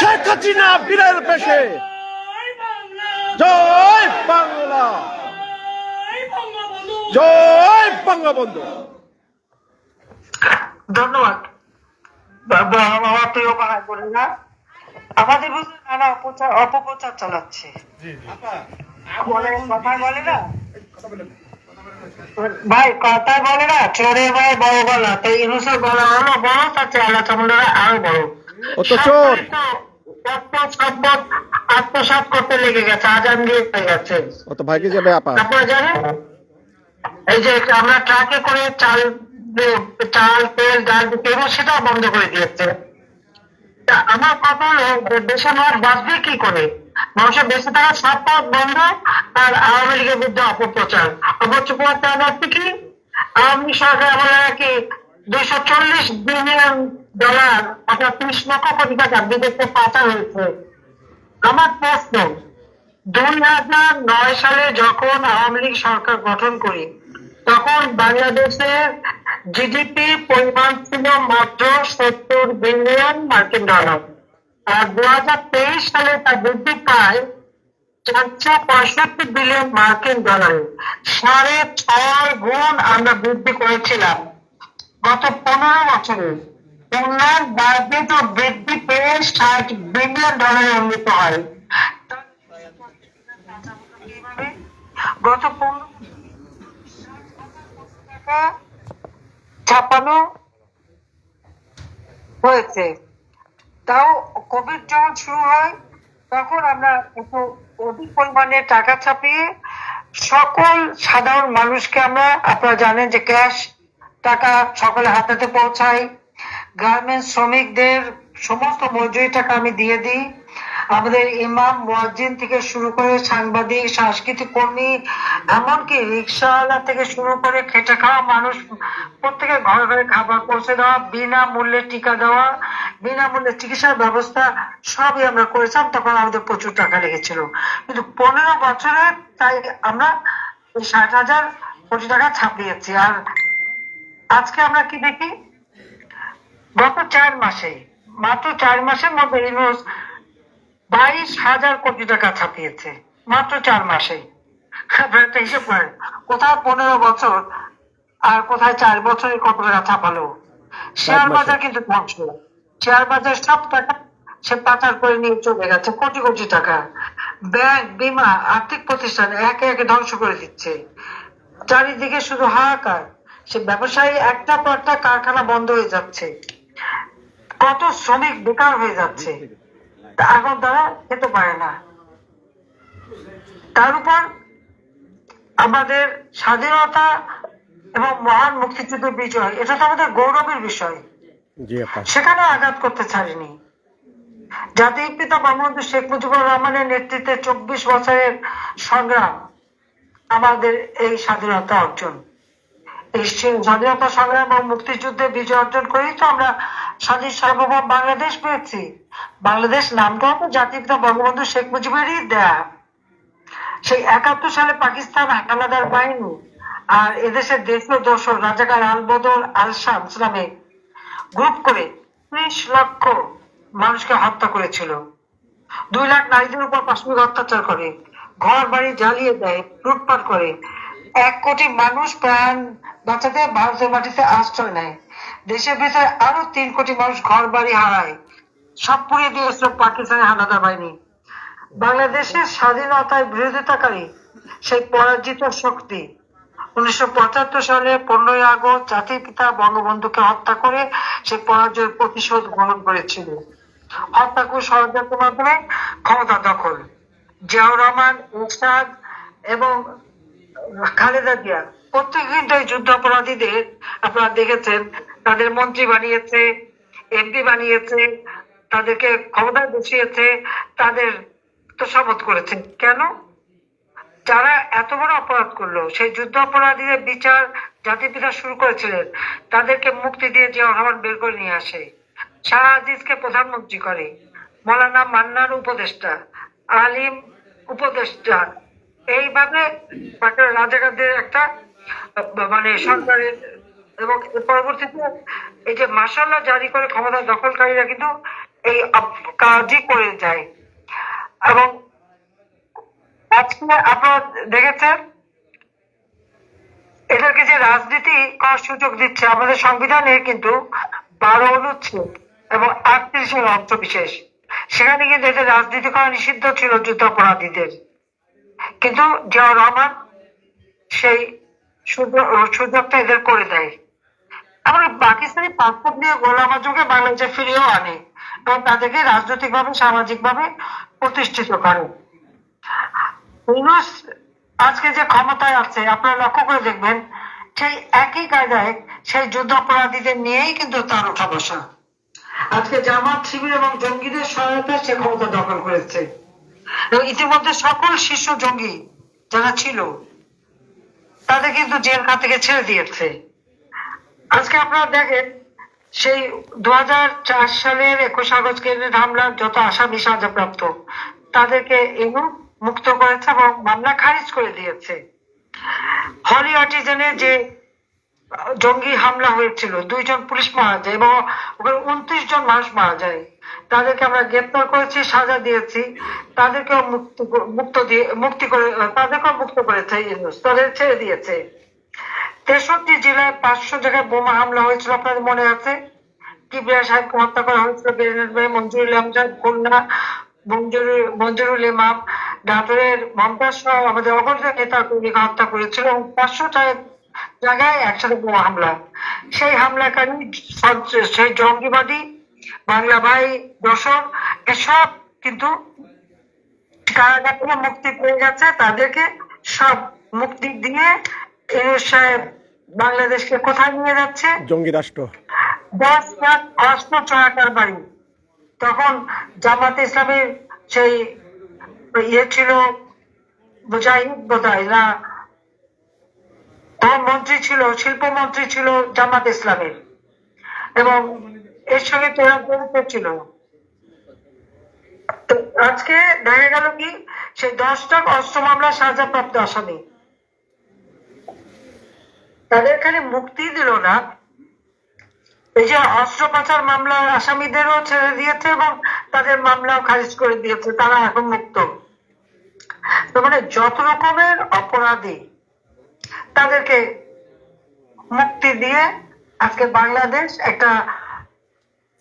শেখ হাসিনা বীরের বেশে জয় বাংলা। জয় বঙ্গবন্ধু ধন্যবাদ। বাবা আমার প্রিয় ভাই না আমাদের বুঝলে নানা অপচার অপপ্রচার চালাচ্ছে। বলে কথা বলে না? ভাই কথা বলে না? চোরে ভাই বড় গলা তো ইনুসের গলা হলো বড় তার চেহারা চামড়া আরও বড়। ও তো চোর। সম্পদ করতে লেগে গেছে আজান দিয়ে হয়ে গেছে। ও তো যাবে আপা। আপনারা জানেন? এই যে আমরা ট্রাকে করে চাল চাল তেল ডাল এবং সেটাও বন্ধ করে দিয়েছে। আমার কথা হলো দেশে মানুষ বাঁচবে কি করে? মানুষের বেঁচে থাকার সব পথ বন্ধ আর আওয়ামী লীগের বিরুদ্ধে অপপ্রচার। অপপ্রচার অর্থ কি? আওয়ামী সরকার আমলে নাকি দুইশো চল্লিশ বিলিয়ন ডলার, অর্থাৎ ত্রিশ লক্ষ কোটি টাকা বিদেশে পাচার হয়েছে। আমার প্রশ্ন, দুই হাজার নয় সালে যখন আওয়ামী লীগ সরকার গঠন করি, তখন বাংলাদেশের জিডিপি পরিমাণ ছিল মাত্র সত্তর বিলিয়ন মার্কিন ডলার। আর দু হাজার তেইশ সালে তা বৃদ্ধি পায় চারশো পঁয়ষট্টি বিলিয়ন মার্কিন ডলার। সাড়ে ছয় গুণ আমরা বৃদ্ধি করেছিলাম। গত পনেরো বছরে উন্নয়ন ও বৃদ্ধি পেয়ে ষাট বিলিয়ন ডলারে উন্নীত হয়। গত ছাপানো হয়েছে। তাও কোভিড যখন শুরু হয়, তখন আমরা একটু অধিক পরিমাণে টাকা ছাপিয়ে সকল সাধারণ মানুষকে আমরা, আপনারা জানেন যে ক্যাশ টাকা সকলের হাতে পৌঁছায় গার্মেন্টস শ্রমিকদের সমস্ত মজুরি টাকা আমি দিয়ে দিই। আমাদের ইমাম, মুয়াজ্জিন থেকে শুরু করে সাংবাদিক, সাংস্কৃতিক কর্মী, এমনকি রিক্সাওয়ালা থেকে শুরু করে খেটে খাওয়া মানুষ প্রত্যেকের ঘরে ঘরে খাবার পৌঁছে দেওয়া, বিনামূল্যে টিকা দেওয়া, বিনামূল্যে চিকিৎসার ব্যবস্থা সবই আমরা করেছিলাম। তখন আমাদের প্রচুর টাকা লেগেছিল। কিন্তু পনেরো বছরে তাই আমরা ষাট হাজার কোটি টাকা ছাপিয়েছি। আর আজকে আমরা কি দেখি? গত চার মাসে মাত্র চার মাসের মধ্যে ইউনুস বাইশ হাজার কোটি টাকা ছাপিয়েছে মাত্র চার মাসে। একটা হিসেব করেন কোথায় পনেরো বছর আর কোথায় চার বছরে কত টাকা ছাপালো? শেয়ার বাজার কিন্তু ধ্বংস শেয়ার বাজার সব টাকা সে পাচার করে নিয়ে চলে গেছে কোটি কোটি টাকা। ব্যাংক বিমা আর্থিক প্রতিষ্ঠান একে একে ধ্বংস করে দিচ্ছে। চারিদিকে শুধু হাহাকার। সে ব্যবসায়ী একটা পর একটা কারখানা বন্ধ হয়ে যাচ্ছে। কত শ্রমিক বেকার হয়ে যাচ্ছে। এখন তারা খেতে পারে না। তার উপর আমাদের স্বাধীনতা এবং মহান মুক্তিযুদ্ধের বিজয় এটা তো আমাদের গৌরবের বিষয়। সেখানে আঘাত করতে ছাড়েনি। জাতির পিতা বঙ্গবন্ধু শেখ মুজিবুর রহমানের নেতৃত্বে চব্বিশ বছরের সংগ্রাম আমাদের এই স্বাধীনতা অর্জন। স্বাধীনতা সংগ্রাম এবং মুক্তিযুদ্ধে বিজয় অর্জন করেই তো আমরা স্বাধীন সার্বভৌম বাংলাদেশ পেয়েছি। বাংলাদেশ নামটাও তো জাতির পিতা বঙ্গবন্ধু শেখ মুজিবেরই দেয়া। সেই একাত্তর সালে পাকিস্তান হানাদার বাহিনী আর এদেশের দেশীয় দোসর রাজাকার আল বদল আল শামস নামে গ্রুপ করে ত্রিশ লক্ষ মানুষকে হত্যা করেছিল। দুই লাখ নারীদের উপর পাশবিক অত্যাচার করে ঘর বাড়ি জ্বালিয়ে দেয়, লুটপাট করে এক কোটি মানুষ প্রাণ বাঁচাতে ভারতের মাটিতে আশ্রয় নেয়। দেশের ভেতরে আরও তিন কোটি মানুষ ঘর বাড়ি হারায়। সব পুড়িয়ে দিয়েছিল পাকিস্তানের হানাদার বাহিনী। বাংলাদেশের স্বাধীনতায় বিরোধিতাকারী সেই পরাজিত শক্তি উনিশশো পঁচাত্তর সালে পনেরোই আগস্ট জাতির পিতা বঙ্গবন্ধুকে হত্যা করে সেই পরাজয়ের প্রতিশোধ গ্রহণ করেছিল। হত্যা করে ষড়যন্ত্রের মাধ্যমে ক্ষমতা দখল। জিয়াউর রহমান এবং খালেদা জিয়া, প্রত্যেক কিন্তু এই যুদ্ধ অপরাধীদের আপনারা দেখেছেন, তাদের মন্ত্রী বানিয়েছে এমপি বানিয়েছে, তাদেরকে ক্ষমতায় বসিয়েছে, তাদের তোষামত করেছে। কেন? যারা এত বড় অপরাধ করল, সেই যুদ্ধ অপরাধীদের বিচার জাতির পিতা শুরু করেছিলেন, তাদেরকে মুক্তি দিয়ে যে রহমান বের করে নিয়ে আসে শাহ আজিজকে প্রধানমন্ত্রী করে। মৌলানা মান্নার উপদেষ্টা, আলিম উপদেষ্টা এইভাবে একটা রাজাকারদের একটা মানে সরকারের এবং পরবর্তীতে এই যে মাসাল্লাহ জারি করে ক্ষমতা দখলকারীরা কিন্তু এই কাজই করে যায়। এবং আজকে আপনারা দেখেছেন, এদেরকে যে রাজনীতি করার সুযোগ দিচ্ছে, আমাদের সংবিধানে কিন্তু বারো অনুচ্ছেদ এবং আটত্রিশের অংশ বিশেষ। সেখানে কিন্তু এদের রাজনীতি করা নিষিদ্ধ ছিল যুদ্ধাপরাধীদের। কিন্তু জিয়াউর রহমান সেই সুযোগ সুযোগটা এদের করে দেয়। আবার পাকিস্তানি পাসপোর্ট নিয়ে গোলাম আজমকে বাংলাদেশে ফিরিয়েও আনে এবং তাদেরকে রাজনৈতিকভাবে, সামাজিকভাবে প্রতিষ্ঠিত করে। আজকে যে ক্ষমতায় আছে, আপনারা লক্ষ্য করে দেখবেন, সেই একই কায়দায় সেই যুদ্ধ অপরাধীদের নিয়েই কিন্তু তার ওঠা বসা। আজকে জামাত শিবির এবং জঙ্গিদের সহায়তায় সে ক্ষমতা দখল করেছে। এবং ইতিমধ্যে সকল শীর্ষ জঙ্গি যারা ছিল, তাদের কিন্তু জেল খাত থেকে ছেড়ে দিয়েছে। আজকে আপনারা দেখেন, সেই দু হাজার চার সালের একুশ আগস্ট গ্রেনেড হামলার যত আসামি সাজাপ্রাপ্ত, তাদেরকে এগুলো মুক্ত করেছে এবং মামলা খারিজ করে দিয়েছে। হলি আর্টিজেনে যে জঙ্গি হামলা হয়েছিল, দুইজন পুলিশ মারা যায় এবং ওখানে উনত্রিশ জন মানুষ মারা যায়। তাদেরকে আমরা গ্রেপ্তার করেছি, সাজা দিয়েছি। তাদেরকেও মুক্ত মুক্ত দিয়ে, মুক্তি করে তাদেরকেও মুক্ত করেছে তাদের ছেড়ে দিয়েছে। তেষট্টি জেলায় পাঁচশো জায়গায় বোমা হামলা হয়েছিল আপনাদের মনে আছে? কিবরিয়া সাহেবকে হত্যা করা হয়েছিল, বেরেনের ভাই মঞ্জুরুল ইসলাম কন্যা মঞ্জুরুল ইমাম নাটোরের মমতাজ সহ আমাদের অগণিত নেতা কর্মীকে হত্যা করেছিল এবং পাঁচশো জায়গায় একসাথে বোমা হামলা। সেই হামলাকারী সেই জঙ্গিবাদী বাংলা ভাই দর্শক এসব কিন্তু কারাগার থেকে মুক্তি পেয়ে গেছে। তাদেরকে সব মুক্তি দিয়ে সাহেব বাংলাদেশকে কোথায় নিয়ে যাচ্ছে? জঙ্গি রাষ্ট্র। দশ লাখ অস্ত্র চড়াকার বাড়ি। তখন জামাত ইসলামের সেই ইয়ে ছিল মুজাহিদ বোধহয় না? তখন মন্ত্রী ছিল শিল্পমন্ত্রী ছিল জামাত ইসলামের। এবং এর সঙ্গে জড়িত ছিল আজকে দেখা গেল কি, সেই দশটা অস্ত্র মামলা সাজাপ্রাপ্ত আসামি। তাদের খালি মুক্তি দিল না। এই যে অস্ত্র পাচার মামলার আসামিদেরও ছেড়ে দিয়েছে এবং তাদের মামলাও খারিজ করে দিয়েছে, তারা এখন মুক্ত। মানে যত রকমের অপরাধী তাদেরকে মুক্তি দিয়ে আজকে বাংলাদেশ একটা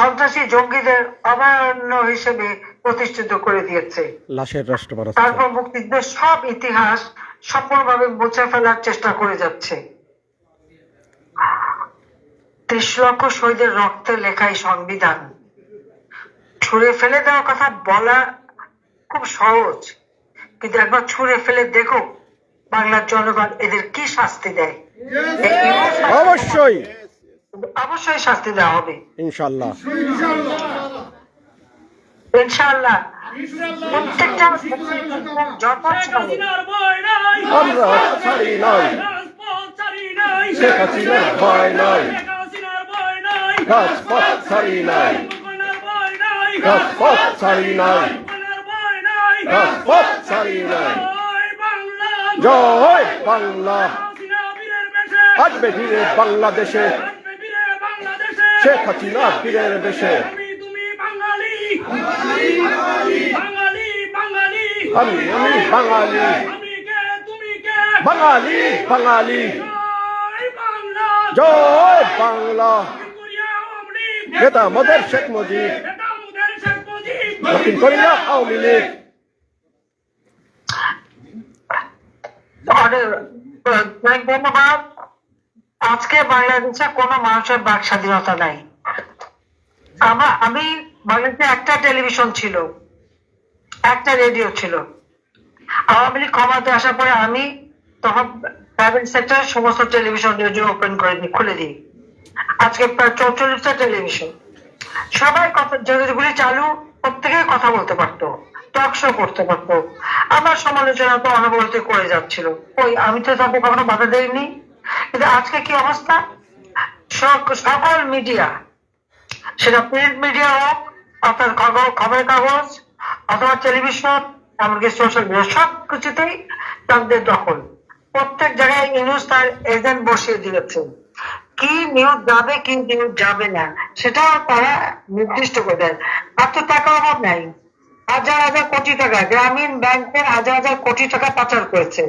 সন্ত্রাসী জঙ্গিদের অভয়ারণ্য হিসেবে প্রতিষ্ঠিত করে দিয়েছে। লাশের রাষ্ট্র তারপর মুক্তিযুদ্ধের সব ইতিহাস সম্পূর্ণভাবে মুছে ফেলার চেষ্টা করে যাচ্ছে। ত্রিশ লক্ষ শহীদের রক্তে লেখাই সংবিধান। ছুঁড়ে ফেলে দেওয়ার কথা বলা খুব সহজ কিন্তু একবার ছুঁড়ে ফেলে দেখো বাংলার জনগণ এদের কি শাস্তি দেয়? অবশ্যই। অবশ্যই শাস্তি দেওয়া হবে। ইনশাল্লাহ ইনশাআল্লাহ। প্রত্যেকটা যত ছাড়ে, আমরা ছাড়ি নাই শেখ হাসিনার ভয় নাই রাজপথ ছাড়ি নাই রাজপথ ছাড়ি নাই রাজপথ ছাড়ি নাই জয় বাংলা বাংলাদেশে। শেখ হাসিনা বীরের বেশে আমি আমি বাঙালি। বাঙালি বাঙালি। জয় বাংলা। নেতা মদের শেখ মুজিব। দক্ষিণ কোরিয়া আওয়ামী লীগ। ধন্যবাদ আজকে বাংলাদেশে কোনো মানুষের বাক স্বাধীনতা নাই। আমার, আমি বাংলাদেশে একটা টেলিভিশন ছিল, একটা রেডিও ছিল। আওয়ামী লীগ ক্ষমতায় আসার পরে আমি তখন প্রাইভেট সেক্টর সমস্ত টেলিভিশন রেডিও ওপেন করে দিই, খুলে দিই। আজকে প্রায় চৌচল্লিশটা টেলিভিশন সবাই কথা যেগুলি চালু প্রত্যেকে কথা বলতে পারতো টক শো করতে পারতো। আমার সমালোচনা তো অনবরত করে যাচ্ছিল। ওই আমি তো তাকে কখনো বাধা দেইনি? কিন্তু আজকে কি অবস্থা? সকল মিডিয়া সেটা প্রিন্ট মিডিয়া হোক, অর্থাৎ খবর- খবরের কাগজ, অথবা টেলিভিশন এমনকি সোশ্যাল মিডিয়া সব কিছুতেই তাদের দখল। প্রত্যেক জায়গায় ইউনুস তার এজেন্ট বসিয়ে দিয়েছে কি নিয়োগ যাবে, কি নিয়োগ যাবে না, সেটাও তারা নির্দিষ্ট করে দেন। আর তো টাকার অভাব নাই। হাজার হাজার কোটি টাকা, গ্রামীণ ব্যাংকের হাজার হাজার কোটি টাকা পাচার করেছে।